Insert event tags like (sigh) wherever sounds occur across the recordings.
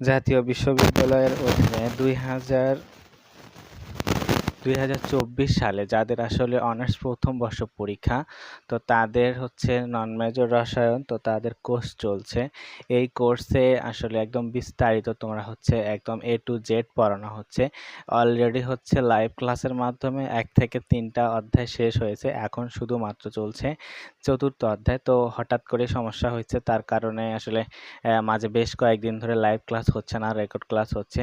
জাতীয় বিশ্ববিদ্যালয়ের অধীনে দুই হাজার দুই হাজার চব্বিশ সালে, যাদের আসলে অনার্স প্রথম বর্ষ পরীক্ষা, তো তাদের হচ্ছে নন মেজর রসায়ন, তো তাদের কোর্স চলছে। এই কোর্সে আসলে একদম বিস্তারিত তোমরা হচ্ছে একদম এ টু জেড পড়ানো হচ্ছে। অলরেডি হচ্ছে লাইভ ক্লাসের মাধ্যমে এক থেকে তিনটা অধ্যায় শেষ হয়েছে, এখন শুধুমাত্র চলছে। চতুর্থ অধ্যায়। তো হঠাৎ করে সমস্যা হয়েছে, তার কারণে আসলে মাঝে বেশ কয়েকদিন ধরে লাইভ ক্লাস হচ্ছে না রেকর্ড ক্লাস হচ্ছে।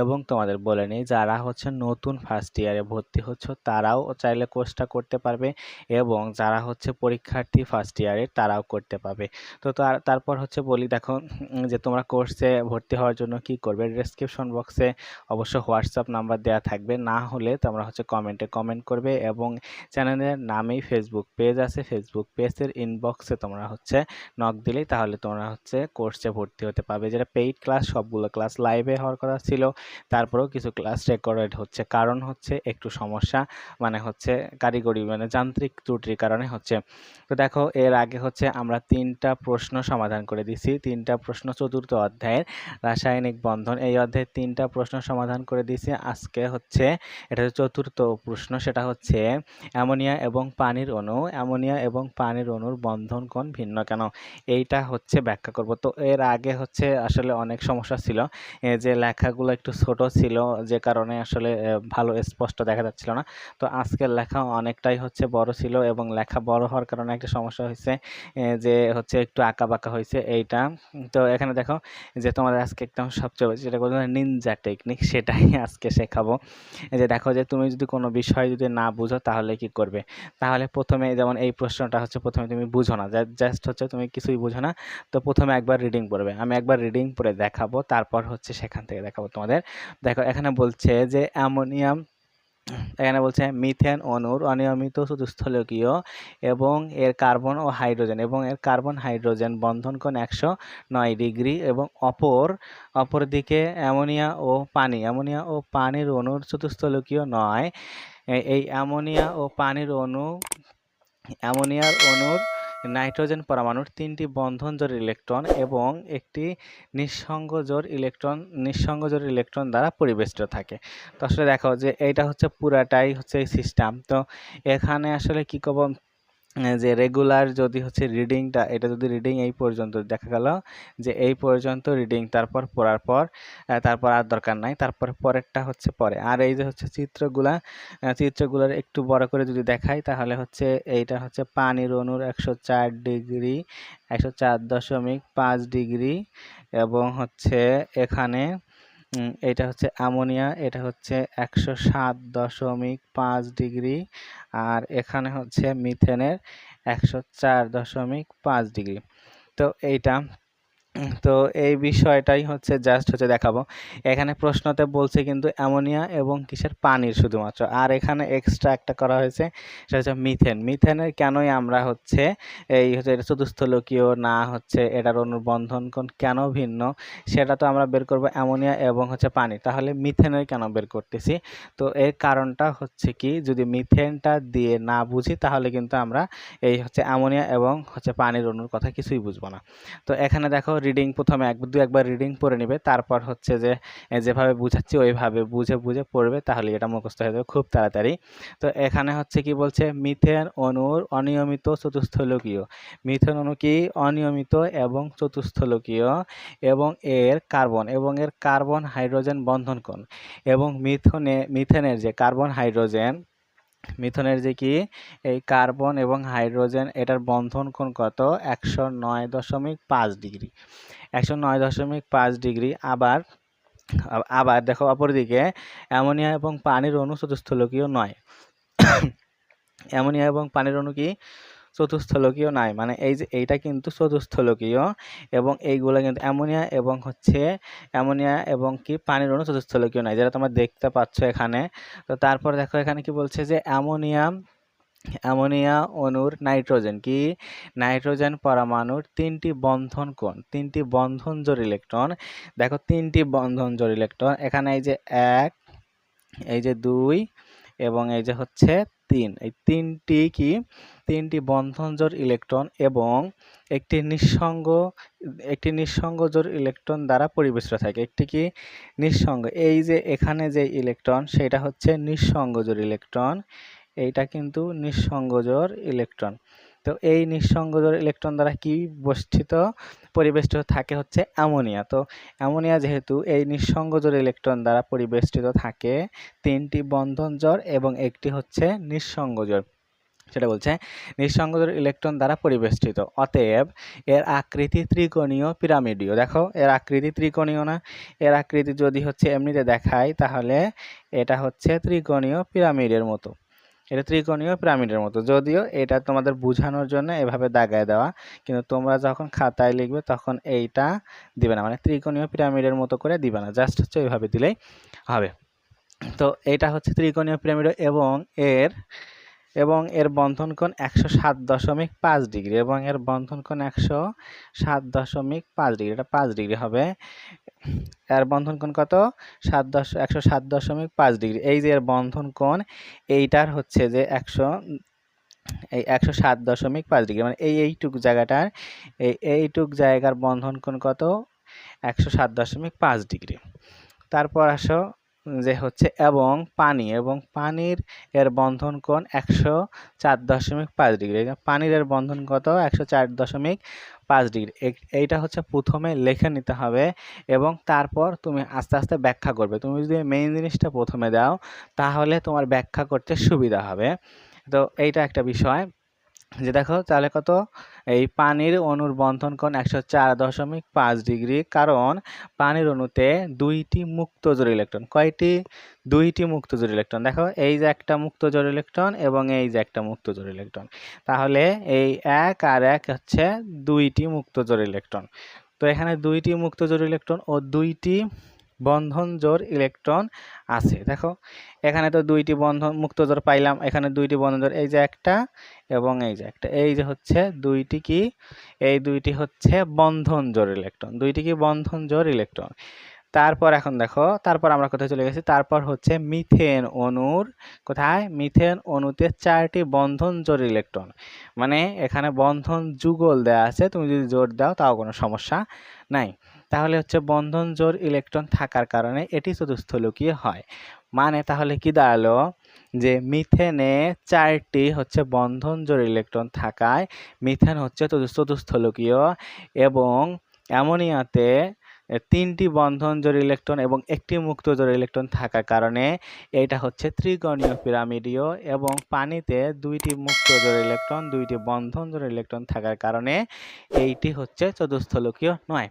এবং তোমাদের বলে নিই, যারা হচ্ছে নতুন ফার্স্ট ইয়ারে ভর্তি হচ্ছ, তারাও চাইলে কোর্সটা করতে পারবে এবং যারা হচ্ছে পরীক্ষার্থী ফার্স্ট ইয়ারে তারাও করতে পারবে। তো তার, তারপর হচ্ছে বলি, দেখো, যে তোমরা কোর্সে ভর্তি হওয়ার জন্য কি করবে ডেসক্রিপশন বক্সে অবশ্য হোয়াটসঅ্যাপ নাম্বার দেওয়া থাকবে। না হলে তোমরা হচ্ছে কমেন্টে কমেন্ট করবে এবং চ্যানেলের নামেই ফেসবুক পেজ আছে। ফেসবুক পেজের ইনবক্সে তোমরা হচ্ছে নক দিলেই তাহলে তোমরা হচ্ছে কোর্সে ভর্তি হতে পারবে যেটা পেইড ক্লাস সবগুলো ক্লাস লাইভে হওয়ার কথা ছিল। তারপরেও কিছু ক্লাস রেকর্ডেড হচ্ছে। কারণ হচ্ছে একটু সমস্যা মানে হচ্ছে কারিগরি মানে যান্ত্রিক ত্রুটির কারণে হচ্ছে। তো দেখো, এর আগে হচ্ছে আমরা তিনটা প্রশ্ন সমাধান করে দিছি। তিনটা প্রশ্ন চতুর্থ অধ্যায়ের রাসায়নিক বন্ধন। এই অধ্যায়ের তিনটা প্রশ্ন সমাধান করে দিছি। আজকে হচ্ছে এটা চতুর্থ প্রশ্ন। সেটা হচ্ছে অ্যামোনিয়া এবং পানির অণু। অ্যামোনিয়া এবং পানির অণুর বন্ধন কোণ ভিন্ন কেন? এইটা হচ্ছে ব্যাখ্যা করব। তো এর আগে হচ্ছে আসলে অনেক সমস্যা ছিল যে লেখাগুলো একটু ছোট ছিল, যে কারণে আসলে ভালো স্পষ্ট দেখা যাচ্ছিল না। তো আজকের লেখা অনেকটাই হচ্ছে বড় ছিল এবং লেখা বড় হওয়ার কারণে একটা সমস্যা হয়েছে যে হচ্ছে একটু আঁকা বাঁকা হয়েছে এইটা। তো এখানে দেখো যে তোমাদের আজকে একদম সবচেয়ে বেশি যেটা বলতে নিনজা টেকনিক সেটাই আজকে শেখাবো। যে দেখো যে তুমি যদি কোনো বিষয় যদি না বুঝো তাহলে কি করবে? তাহলে প্রথমে যেমন এই প্রশ্নটা হচ্ছে প্রথমে তুমি বুঝো না জাস্ট হচ্ছে তুমি কিছুই বুঝো না, তো প্রথমে একবার রিডিং পড়বে। আমি একবার রিডিং পড়ে দেখাবো, তারপর হচ্ছে সেখান থেকে দেখাবো তোমাদের। দেখো, এখানে বলছে যে অ্যামোনিয়াম, এখানে বলছে মিথেন অণুর অনিয়মিত চতুস্থলকীয় এবং এর কার্বন ও হাইড্রোজেন এবং এর কার্বন হাইড্রোজেন বন্ধন কোণ একশো নয় ডিগ্রি এবং অপর অপর দিকে অ্যামোনিয়া ও পানি। অ্যামোনিয়া ও পানির অণুর চতুস্থলকীয় নয়। এই অ্যামোনিয়া ও পানির অণু অ্যামোনিয়ার অণুর নাইট্রোজেন পরমাণুর তিনটি বন্ধন জোর ইলেকট্রন এবং একটি নিঃসঙ্গ জোর ইলেকট্রন, নিঃসঙ্গ জোর ইলেকট্রন দ্বারা পরিবেষ্টিত থাকে। তো আসলে দেখো যে এইটা হচ্ছে পুরাটাই হচ্ছে এই সিস্টেম তো এখানে আসলে কি করব? যে রেগুলার যদি হচ্ছে রিডিংটা এটা যদি রিডিং এই পর্যন্ত দেখা গেল যে এই পর্যন্ত রিডিং তারপর পড়ার পর তারপর আর দরকার নাই, তারপর পরেরটা হচ্ছে পরে। আর এই যে হচ্ছে চিত্রগুলা চিত্রগুলোর একটু বড় করে যদি দেখাই, তাহলে হচ্ছে এইটা হচ্ছে পানির অণুর একশো চার ডিগ্রি, একশো চার দশমিক পাঁচ ডিগ্রি এবং হচ্ছে এখানে এটা হচ্ছে অ্যামোনিয়া, এটা হচ্ছে একশো সাত দশমিক পাঁচ ডিগ্রি আর এখানে হচ্ছে মিথেনের একশো চার দশমিক পাঁচ ডিগ্রি। তো এইটা তো এই বিষয়টাই হচ্ছে জাস্ট হচ্ছে দেখাবো। এখানে প্রশ্নতে বলছে কিন্তু অ্যামোনিয়া এবং কিসের? পানির শুধুমাত্র। আর এখানে এক্সট্রা একটা করা হয়েছে, সেটা হচ্ছে মিথেন মিথেনের কেনই আমরা হচ্ছে এই হচ্ছে এটা চতুস্থলকীয় না হচ্ছে এটার অনুবন্ধন কোন কেন ভিন্ন, সেটা তো আমরা বের করব অ্যামোনিয়া এবং হচ্ছে পানি। তাহলে মিথেনের কেন বের করতেছি? তো এর কারণটা হচ্ছে কি, যদি মিথেনটা দিয়ে না বুঝি, তাহলে কিন্তু আমরা এই হচ্ছে অ্যামোনিয়া এবং হচ্ছে পানির অণুর কথা কিছুই বুঝব না। তো এখানে দেখো রিডিং প্রথমে এক, দু, একবার রিডিং পড়ে নেবে। তারপর হচ্ছে যে যেভাবে বুঝাচ্ছি ওইভাবে বুঝে বুঝে পড়বে, তাহলে এটা মুখস্থ হয়ে যাবে খুব তাড়াতাড়ি। তো এখানে হচ্ছে কি বলছে, মিথেন অণুর অনিয়মিত চতুস্থলকীয়। মিথেন অণু কি? অনিয়মিত এবং চতুস্থলকীয় এবং এর কার্বন, এবং এর কার্বন হাইড্রোজেন বন্ধন কোণ। এবং মিথনে, মিথেনের যে কার্বন হাইড্রোজেন মিথনের যে কি? এই কার্বন এবং হাইড্রোজেন, এটার বন্ধন কোণ কত? একশো নয় দশমিক পাঁচ ডিগ্রি। একশো নয় দশমিক পাঁচ ডিগ্রি। আবার আব- আবার দেখো অপরদিকে, অ্যামোনিয়া এবং পানির অণু চতুস্থলকীয় নয়। (coughs) অ্যামোনিয়া এবং পানির অণু কি? চতুস্থলকীয় নাই। মানে এই যে এইটা কিন্তু চতুস্থলকীয় এবং এইগুলো কিন্তু অ্যামোনিয়া এবং হচ্ছে অ্যামোনিয়া এবং কি পানির অণু চতুস্থলকীয় নাই, যেটা তোমরা দেখতে পাচ্ছ এখানে। তো তারপর দেখো এখানে কি বলছে যে অ্যামোনিয়াম অ্যামোনিয়া অণুর নাইট্রোজেন কি? নাইট্রোজেন পরমাণুর তিনটি বন্ধন কোণ, তিনটি বন্ধন জোড় ইলেকট্রন। দেখো তিনটি বন্ধন জোড় ইলেকট্রন, এখানে এই যে এক, এই যে দুই এবং এই যে হচ্ছে তিন। এই তিনটি কি? তিনটি বন্ধন জোড় ইলেকট্রন এবং একটি নিঃসঙ্গ একটি নিঃসঙ্গ জোড় ইলেকট্রন দ্বারা পরিবেষ্টিত থাকে। একটি কি? নিঃসঙ্গ। এই যে এখানে যে ইলেকট্রন, সেটা হচ্ছে নিঃসঙ্গ জোড় ইলেকট্রন। এইটা কিন্তু নিঃসঙ্গ জোড় ইলেকট্রন। তো এই নিঃসঙ্গ ইলেকট্রন দ্বারা কি বষ্টিত পরিবেষ্টিত থাকে হচ্ছে অ্যামোনিয়া। তো অ্যামোনিয়া যেহেতু এই নিঃসঙ্গ ইলেকট্রন দ্বারা পরিবেষ্টিত থাকে, তিনটি বন্ধন জোড় এবং একটি হচ্ছে নিঃসঙ্গ জোড়। সেটা বলছে নিঃসংযোগ ইলেকট্রন দ্বারা পরিবেষ্টিত। অতএব এর আকৃতি ত্রিকোণীয় পিরামিডীয়। দেখো, এর আকৃতি ত্রিকোণীয় না? এর আকৃতি যদি হচ্ছে এমনিতে দেখায়, তাহলে এটা হচ্ছে ত্রিকোণীয় পিরামিডের মতো। এটা ত্রিকোণীয় পিরামিডের মতো। যদিও এটা তোমাদের বোঝানোর জন্য এভাবে দাগায় দেওয়া, কিন্তু তোমরা যখন খাতায় লিখবে তখন এইটা দিবে না মানে ত্রিকোণীয় পিরামিডের মতো করে দিবে না, জাস্ট হচ্ছে ওইভাবে দিলেই হবে। তো এটা হচ্ছে ত্রিকোণীয় পিরামিড এবং এর এবং এর বন্ধন কোণ একশো সাত দশমিক পাঁচ ডিগ্রি এবং এর বন্ধন কোণ একশো সাত দশমিক পাঁচ ডিগ্রি। এটা পাঁচ ডিগ্রি হবে। এর বন্ধন কোণ কত? সাত দশ, একশো সাত দশমিক পাঁচ ডিগ্রি। এই যে এর বন্ধন কোণ এইটার হচ্ছে যে একশো, এই একশো সাত দশমিক পাঁচ ডিগ্রি। মানে এই এইটুক জায়গাটার, এই এইটুক জায়গার বন্ধন কোণ কত? একশো সাত দশমিক পাঁচ ডিগ্রি। তারপর আসো যে হচ্ছে এবং পানি, এবং পানির এর বন্ধন কোণ একশো চার দশমিক পাঁচ ডিগ্রি। পানির এর বন্ধন কত? একশো চার দশমিক পাঁচ ডিগ্রি। এইটা হচ্ছে প্রথমে লেখে নিতে হবে এবং তারপর তুমি আস্তে আস্তে ব্যাখ্যা করবে। তুমি যদি মেইন জিনিসটা প্রথমে দাও, তাহলে তোমার ব্যাখ্যা করতে সুবিধা হবে। তো এইটা একটা বিষয়। যে দেখো তাহলে কত? এই পানির অণুর বন্ধন কোণ একশো চার দশমিক পাঁচ ডিগ্রি, কারণ পানির অণুতে দুইটি মুক্ত জোর ইলেকট্রন। কয়টি? দুইটি মুক্ত জোর ইলেকট্রন। দেখো, এই যে একটা মুক্ত জোর ইলেকট্রন এবং এই যে একটা মুক্ত জোর ইলেকট্রন। তাহলে এই এক আর এক হচ্ছে দুইটি মুক্ত জোর ইলেকট্রন। তো এখানে দুইটি মুক্ত জোর ইলেকট্রন ও দুইটি বন্ধন জোর ইলেকট্রন আছে। দেখো, এখানে তো দুইটি বন্ধন, মুক্ত জোর পাইলাম, এখানে দুইটি বন্ধন জোর এই যে একটা এবং এই যে একটা। এই যে হচ্ছে দুইটি কি, এই দুইটি হচ্ছে বন্ধন জোর ইলেকট্রন, দুইটি কি বন্ধন জোর ইলেকট্রন। তারপর এখন দেখো, তারপর আমরা কোথায় চলে গেছি? তারপর হচ্ছে মিথেন অণুর, কোথায়? মিথেন অণুতে চারটি বন্ধন জোর ইলেকট্রন। মানে এখানে বন্ধন যুগল দেওয়া আছে, তুমি যদি জোর দাও তাও কোনো সমস্যা নাই। তাহলে হচ্ছে বন্ধন জোর ইলেকট্রন থাকার কারণে এটি চতুস্থলকীয় হয়। মানে তাহলে কি দাঁড়াল? যে মিথেনে চারটি হচ্ছে বন্ধন জোর ইলেকট্রন থাকায় মিথেন হচ্ছে চতুস্থলকীয় এবং অ্যামোনিয়াতে তিনটি বন্ধন জোর ইলেকট্রন এবং একটি মুক্ত জোর ইলেকট্রন থাকার কারণে এটা হচ্ছে ত্রিগণীয় পিরামিডীয় এবং পানিতে দুইটি মুক্ত জোর ইলেকট্রন দুইটি বন্ধন জোর ইলেকট্রন থাকার কারণে এইটি হচ্ছে চতুস্থলকীয় নয়।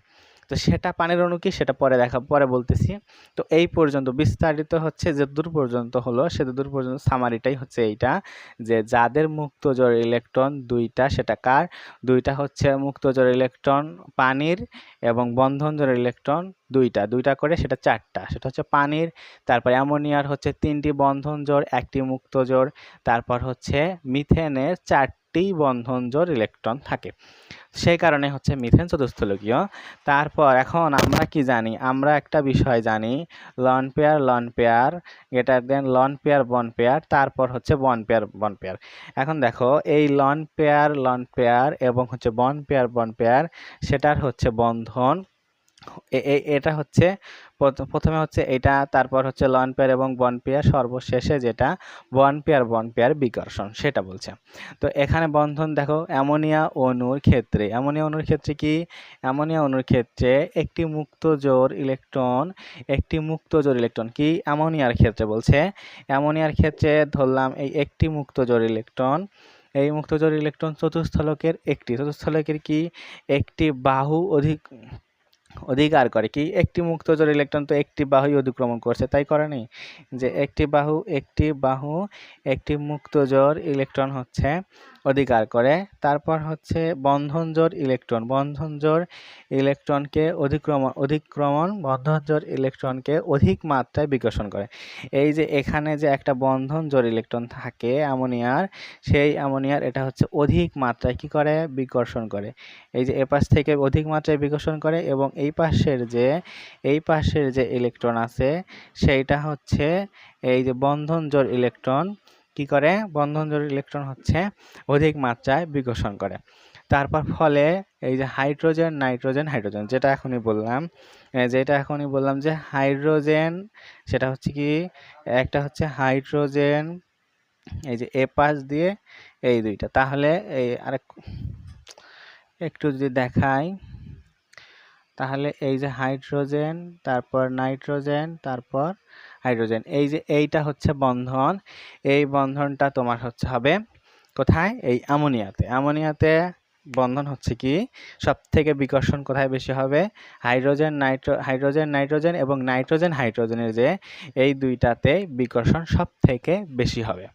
তো সেটা পানির অণু কি? সেটা পরে দেখা, পরে বলতেছি। তো এই পর্যন্ত বিস্তারিত হচ্ছে যে দূর পর্যন্ত হলো, সে দূর পর্যন্ত সামারিটাই হচ্ছে এইটা, যে যাদের মুক্ত জোর ইলেকট্রন দুইটা, সেটা কার? দুইটা হচ্ছে মুক্ত জোর ইলেকট্রন পানির এবং বন্ধন জোর ইলেকট্রন দুইটা। দুইটা করে সেটা চারটা। সেটা হচ্ছে পানির, তারপর অ্যামোনিয়ার হচ্ছে তিনটি বন্ধন জোর একটি মুক্ত জোর তারপর হচ্ছে মিথেনের চারটি বন্ধন জোর ইলেকট্রন থাকে। সেই কারণে হচ্ছে মিথেন চতুস্থলকীয় তারপর এখন আমরা কি জানি? আমরা একটা বিষয় জানি lone pair lone pair greater than lone pair bond pair তারপর হচ্ছে বন পেয়ার বন পেয়ার এখন দেখো, এই লন পেয়ার লন পেয়ার এবং হচ্ছে বন পেয়ার বন পেয়ার সেটার হচ্ছে বন্ধন এটা হচ্ছে প্রথমে হচ্ছে এটা, তারপর হচ্ছে লন পেয়ার এবং বন পেয়ার সর্বশেষে যেটা বন পেয়ার বন পেয়ার বিকর্ষণ, সেটা বলছে। তো এখানে বন্ধন দেখো, অ্যামোনিয়া অণুর ক্ষেত্রে, অ্যামোনিয়া অণুর ক্ষেত্রে কি? অ্যামোনিয়া অণুর ক্ষেত্রে একটি মুক্ত জোর ইলেকট্রন, একটি মুক্ত জোর ইলেকট্রন কি? অ্যামোনিয়ার ক্ষেত্রে বলছে। অ্যামোনিয়ার ক্ষেত্রে ধরলাম এই একটি মুক্ত জোর ইলেকট্রন, এই মুক্ত জোর ইলেকট্রন চতুস্থলকের একটি চতুস্থলকের কি? একটি বাহু অধিক অধিকার করে কি একটি মুক্ত জোর ইলেকট্রন তো একটি বাহুই অধিক্রমণ করছে, তাই করে নি? যে একটি বাহু একটি বাহু, একটি মুক্তজোর ইলেকট্রন হচ্ছে অধিকার করে। তারপর হচ্ছে বন্ধন জোর ইলেকট্রন বন্ধন জোর ইলেকট্রনকে অধিক্রমণ অধিক্রমণ, বন্ধন জোর ইলেকট্রনকে অধিক মাত্রায় বিকর্ষণ করে। এই যে এখানে যে একটা বন্ধন জোর ইলেকট্রন থাকে অ্যামোনিয়ার, সেই অ্যামোনিয়ার এটা হচ্ছে অধিক মাত্রায় কি করে? বিকর্ষণ করে। এই যে এপাশ থেকে অধিক মাত্রায় বিকর্ষণ করে এবং এই পাশের যে, এই পাশের যে ইলেকট্রন আছে, সেইটা হচ্ছে এই যে বন্ধন জোর ইলেকট্রন কি করে? বন্ধন জোড় ইলেকট্রন হচ্ছে অধিক মাত্রায় বিকর্ষণ করে। তারপর ফলে এই যে হাইড্রোজেন নাইট্রোজেন হাইড্রোজেন যেটা এখনই বললাম যেটা এখনই বললাম যে হাইড্রোজেন সেটা হচ্ছে কি? একটা হচ্ছে হাইড্রোজেন এই যে এ পাশ দিয়ে এই দুইটা। তাহলে এই আরেক একটু যদি দেখাই, তাহলে এই যে হাইড্রোজেন তারপর নাইট্রোজেন তারপর হাইড্রোজেন। এই যে এইটা হচ্ছে বন্ধন, এই বন্ধনটা তোমার হচ্ছে হবে কোথায়? এই অ্যামোনিয়াতে। অ্যামোনিয়াতে বন্ধন হচ্ছে কি? সব থেকে বিকর্ষণ কোথায় বেশি হবে? হাইড্রোজেন, নাইট্রো, হাইড্রোজেন, নাইট্রোজেন এবং নাইট্রোজেন, হাইড্রোজেনের যে এই দুইটাতে বিকর্ষণ সব থেকে বেশি হবে।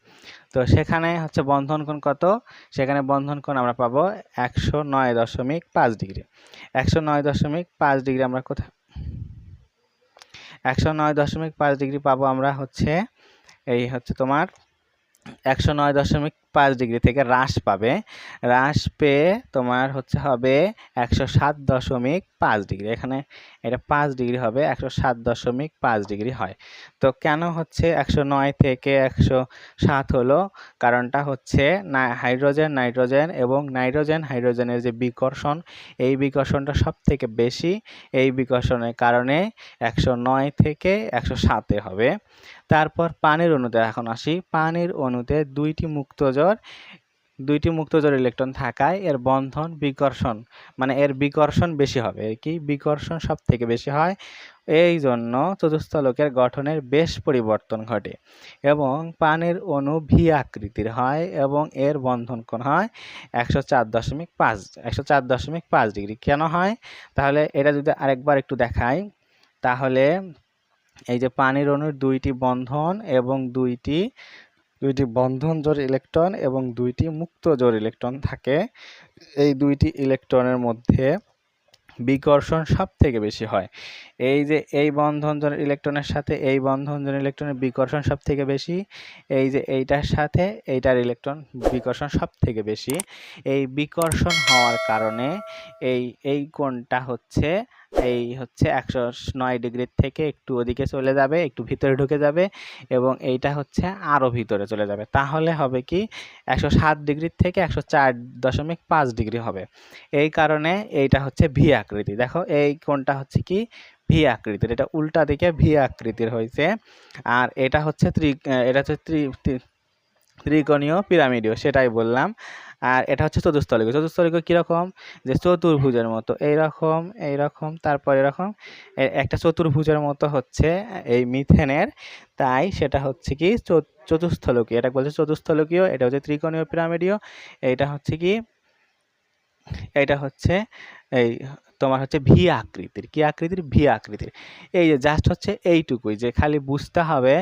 তো সেখানে হচ্ছে বন্ধন কোণ কত? সেখানে বন্ধন কোণ আমরা পাবো একশো নয় দশমিক পাঁচ ডিগ্রি। একশো নয় দশমিক পাঁচ ডিগ্রি আমরা কোথায় একশো নয় দশমিক পাঁচ ডিগ্রি পাবো আমরা হচ্ছে এই হচ্ছে তোমার একশো নয় দশমিক পাঁচ ডিগ্রি থেকে হ্রাস পাবে। হ্রাস পেয়ে তোমার হচ্ছে হবে একশো সাত দশমিক পাঁচ ডিগ্রি। এখানে এটা পাঁচ ডিগ্রি হবে, একশো সাত দশমিক পাঁচ ডিগ্রি হয়। তো কেন হচ্ছে একশো নয় থেকে একশো সাত হলো? কারণটা হচ্ছে হাইড্রোজেন, নাইট্রোজেন এবং নাইট্রোজেন, হাইড্রোজেনের যে বিকর্ষণ, এই বিকর্ষণটা সব থেকে বেশি। এই বিকর্ষণের কারণে একশো নয় থেকে একশো সাতে হবে। তারপর পানির অণুতে এখন আসি। পানির অণুতে দুইটি মুক্তজর দুইটি মুক্তজোর ইলেকট্রন থাকায় এর বন্ধন বিকর্ষণ মানে এর বিকর্ষণ বেশি হবে। কি? বিকর্ষণ সব থেকে বেশি হয়। এই জন্য চতুস্থলকের গঠনের বেশ পরিবর্তন ঘটে এবং পানির অণু ভি আকৃতির হয় এবং এর বন্ধন কোণ হয় একশো চার দশমিক পাঁচ, একশো চার দশমিক পাঁচ ডিগ্রি। কেন হয়? তাহলে এটা যদি আরেকবার একটু দেখাই, তাহলে এই যে পানির অণুর দুইটি বন্ধন এবং দুইটি দুইটি বন্ধন জোর ইলেকট্রন এবং দুইটি মুক্ত জোর ইলেকট্রন থাকে। এই দুইটি ইলেকট্রনের মধ্যে বিকর্ষণ সব থেকে বেশি হয়। এই যে এই বন্ধনজন ইলেকট্রনের সাথে এই বন্ধনজন ইলেকট্রনের বিকর্ষণ সব থেকে বেশি, এই যে এইটার সাথে এইটার ইলেকট্রন বিকর্ষণ সব থেকে বেশি, এই বিকর্ষণ হওয়ার কারণে এই এই কোণটা হচ্ছে, এই হচ্ছে একশো নয় ডিগ্রির থেকে একটু ওদিকে চলে যাবে, একটু ভিতরে ঢুকে যাবে এবং এইটা হচ্ছে আরও ভিতরে চলে যাবে। তাহলে হবে কি, একশো সাত ডিগ্রির থেকে একশো চার দশমিক পাঁচ ডিগ্রি হবে। এই কারণে এইটা হচ্ছে ভি আকৃতি। দেখো, এই কোনটা হচ্ছে কি? ভি আকৃতির। এটা উল্টা দিকে ভি আকৃতির হয়েছে। আর এটা হচ্ছে ত্রি এটা হচ্ছে ত্রি ত্রিকোণীয় পিরামিডীয় সেটাই বললাম। আর এটা হচ্ছে চতুস্থলিক চতুস্থলিক কীরকম? যে চতুর্ভুজের মতো। এইরকম এইরকম, তারপর এরকম। একটা চতুর্ভুজের মতো হচ্ছে এই মিথেনের। তাই সেটা হচ্ছে কি? চতুস্থলকীয় এটা বলছে চতুস্থলকীয়, এটা হচ্ছে ত্রিকোণীয় পিরামিডীয়। এটা হচ্ছে কি? এটা হচ্ছে এই তোমার হচ্ছে ভি আকৃতির, কি আকৃতির? ভি আকৃতির। এই যে জাস্ট হচ্ছে এইটুকুই, যে খালি বুঝতে হবে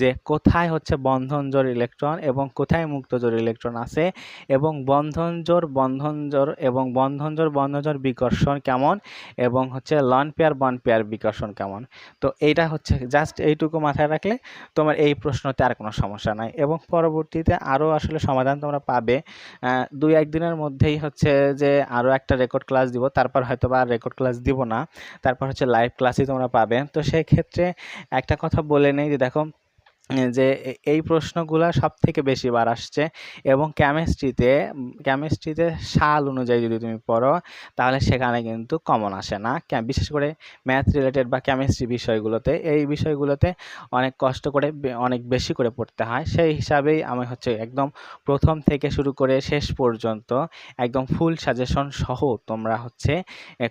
যে কোথায় হচ্ছে বন্ধন জোর ইলেকট্রন এবং কোথায় মুক্ত জোর ইলেকট্রন আছে এবং বন্ধন জোর বন্ধন জোর এবং বন্ধন জোর বন্ধন জোর বিকর্ষণ কেমন এবং হচ্ছে লন পেয়ার বন পেয়ার বিকর্ষণ কেমন। তো এইটা হচ্ছে জাস্ট এইটুকু মাথায় রাখলে তোমার এই প্রশ্নতে আর কোনো সমস্যা নাই এবং পরবর্তীতে আরও আসলে সমাধান তোমরা পাবে। দুই একদিনের মধ্যেই হচ্ছে যে আরও একটা রেকর্ড ক্লাস দিব, তারপর হয়তো বা রেকর্ড ক্লাস দিব না। তারপর হচ্ছে লাইভ ক্লাসই তোমরা পাবে। তো সেই ক্ষেত্রে একটা কথা বলে নেই যে দেখো যে এই প্রশ্নগুলো সব থেকে বেশি বার আসছে এবং কেমিস্ট্রিতে কেমিস্ট্রিতে সাল অনুযায়ী যদি তুমি পড়ো, তাহলে সেখানে কিন্তু কমন আসে না। বিশেষ করে ম্যাথ রিলেটেড বা কেমিস্ট্রি বিষয়গুলোতে, এই বিষয়গুলোতে অনেক কষ্ট করে অনেক বেশি করে পড়তে হয়। সেই হিসাবেই আমি হচ্ছে একদম প্রথম থেকে শুরু করে শেষ পর্যন্ত একদম ফুল সাজেশন সহ তোমরা হচ্ছে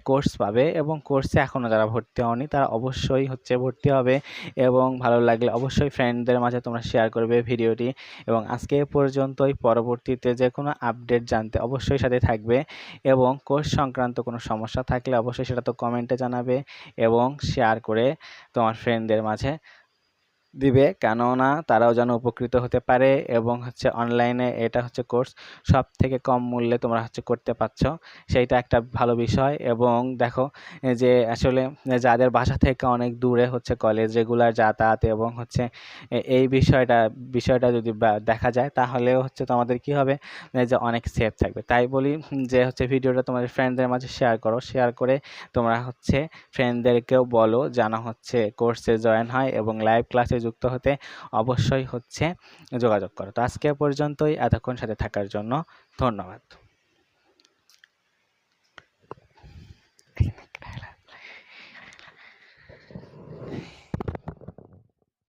কোর্স পাবে এবং কোর্সে এখনও যারা ভর্তি হওনি, তারা অবশ্যই হচ্ছে ভর্তি হবে এবং ভালো লাগলে অবশ্যই ফ্রেন্ড বন্ধুদের মাঝে তোমরা শেয়ার করবে ভিডিওটি। এবং আজকে পর্যন্তই। পরবর্তীতে যে কোনো আপডেট জানতে অবশ্যই সাথে থাকবে এবং কোর্স সংক্রান্ত কোনো সমস্যা থাকলে অবশ্যই সেটা তো কমেন্টে জানাবে এবং শেয়ার করে তোমার ফ্রেন্ডদের মাঝে দিবে, কেননা তারাও যেন উপকৃত হতে পারে এবং হচ্ছে অনলাইনে এটা হচ্ছে কোর্স সব থেকে কম মূল্যে তোমরা হচ্ছে করতে পারছ। সেইটা একটা ভালো বিষয় এবং দেখো যে আসলে যাদের বাসা থেকে অনেক দূরে হচ্ছে কলেজ রেগুলার যাতায়াত এবং হচ্ছে এই বিষয়টা বিষয়টা যদি দেখা যায়, তাহলেও হচ্ছে তোমাদের কি হবে? যে অনেক সেফ থাকবে। তাই বলি যে হচ্ছে ভিডিওটা তোমাদের ফ্রেন্ডদের মাঝে শেয়ার করো। শেয়ার করে তোমরা হচ্ছে ফ্রেন্ডদেরকেও বলো যেন হচ্ছে কোর্সে জয়েন হয় এবং লাইভ ক্লাসে যুক্ত হতে অবশ্যই হচ্ছে যোগাযোগ করো। তো আজকে পর্যন্তই। এতক্ষণ সাথে থাকার জন্য ধন্যবাদ।